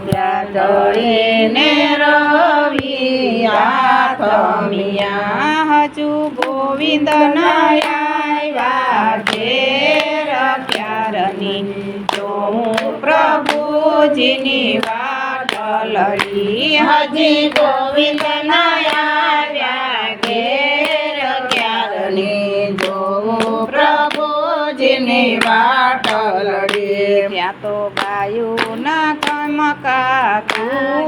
ત્યાં ચડીને રવિ હજુ ગોવિંદ આવ્યા ઘેર ક્યારની જોઉં પ્રભુજીની વાત લડી હજી ગોવિંદ આવ્યા ઘેર ક્યારની જોઉં પ્રભુજીની વાટ લડી ત્યાં તો ગાયું ના કમકા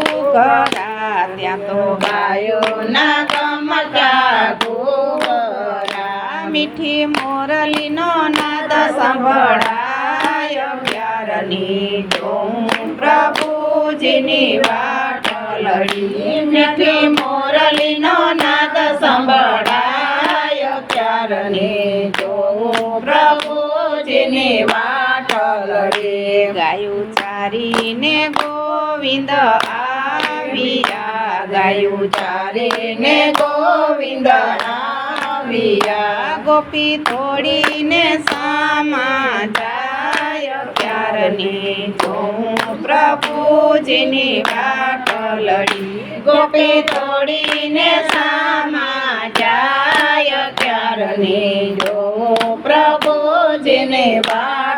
કુકરા ત્યાં તો ગાયું ના ગમકા કુકરા મીઠી મોરલીનો નાદ સંભળાય પ્યારની તું પ્રભુજીની વાટ લડી મીઠી મોરલીનો નાદ સંભળાય પ્યારની તું પ્રભુજીની વાટ લડી ગાયું ચારીને ગોવિંદ આવ્યા, ગાયું ચારીને ગોવિંદ આવ્યા. ગોપી તોડીને સામા જાય પ્યારની જોઉં પ્રભુજીની વાટ લડી. ગોપી તોડીને સામા જાય ક્યારની જો પ્રભુજીને વાટ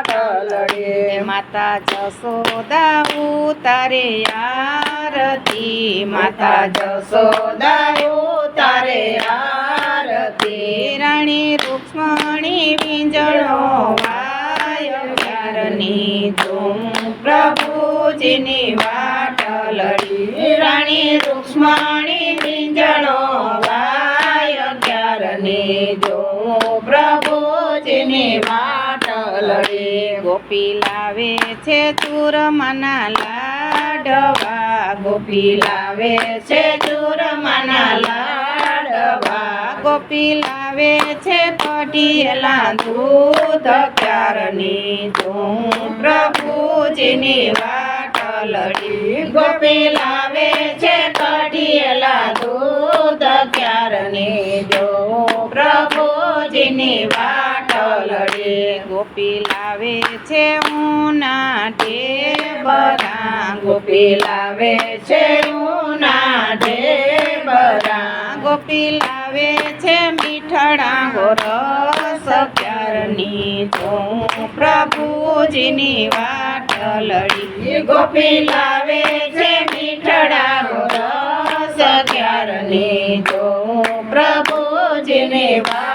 માતા જસોદા ઉતારે આરતી. માતા જસોદાયો તારે આરતી. રાણી રૂક્ષ્મણી વિંજણો વાય પ્યારની જોઉં પ્રભુજીની વાટ લડી. રાણી રૂક્ષ્મણી પિંજણો વાય અગિયારની જોઉં પ્રભુજીની વાટ લડે ગોપી લાવે છે ચૂરમાના લાડવા. ગોપી લાવે છે ચૂરમાના લાડવા. ગોપી લાવે છે કઢિયેલા દૂધ પ્યારની તું પ્રભુજીની વાટ લડી ગોપી લાવે છે કઢિયેલા દૂધ ક્યારની જો પ્રભુજીની લડે ગોપી લાવે છે ઉના ઢેબરા. ગોપી લાવે છે ઉના ઢેબરા. ગોપી લાવે છે મીઠડા ગોરસ પ્યારની. જો પ્રભુજીની વાટ લડી. ગોપી લાવે છે મીઠડા ગોરસ પ્યારની. જો પ્રભુજીની વાટ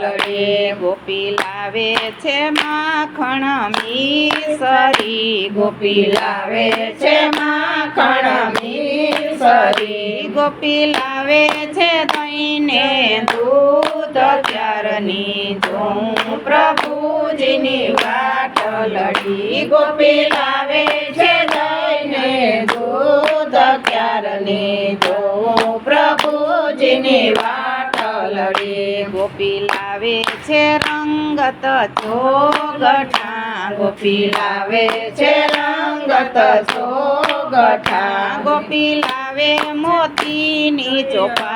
લડે ગોપી લાવે છે માખણ મીસરી. ગોપી લાવે છે માખણ મીસરી. ગોપી લાવે છે દહીંને દૂધ. ત્યારની જોઉં પ્રભુજીની વાટ લડી. ગોપી લાવે છે દઈને દૂધ. ક્યારની જોઉં પ્રભુજીની વાટ લડે, ગોપી લાવે છે રંગત ચોગઠા. ગોપી લાવે છે રંગત ચોગઠા. ગોપી લાવે મોતીની ચોપા